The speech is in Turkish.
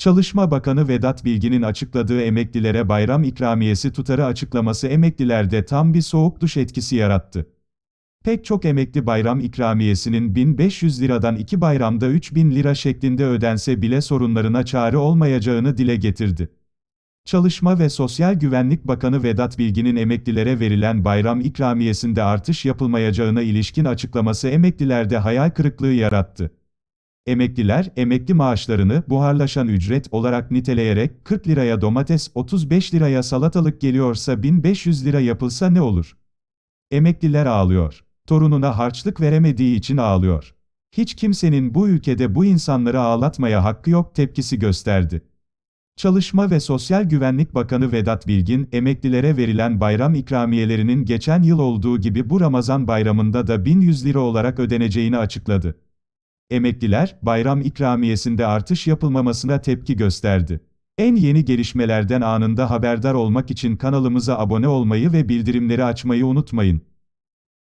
Çalışma Bakanı Vedat Bilgin'in açıkladığı emeklilere bayram ikramiyesi tutarı açıklaması emeklilerde tam bir soğuk duş etkisi yarattı. Pek çok emekli bayram ikramiyesinin 1500 liradan iki bayramda 3000 lira şeklinde ödense bile sorunlarına çare olmayacağını dile getirdi. Çalışma ve Sosyal Güvenlik Bakanı Vedat Bilgin'in emeklilere verilen bayram ikramiyesinde artış yapılmayacağına ilişkin açıklaması emeklilerde hayal kırıklığı yarattı. Emekliler, emekli maaşlarını buharlaşan ücret olarak niteleyerek 40 liraya domates, 35 liraya salatalık geliyorsa 1500 lira yapılsa ne olur? Emekliler ağlıyor. Torununa harçlık veremediği için ağlıyor. Hiç kimsenin bu ülkede bu insanları ağlatmaya hakkı yok tepkisi gösterdi. Çalışma ve Sosyal Güvenlik Bakanı Vedat Bilgin, emeklilere verilen bayram ikramiyelerinin geçen yıl olduğu gibi bu Ramazan bayramında da 1100 lira olarak ödeneceğini açıkladı. Emekliler, bayram ikramiyesinde artış yapılmamasına tepki gösterdi. En yeni gelişmelerden anında haberdar olmak için kanalımıza abone olmayı ve bildirimleri açmayı unutmayın.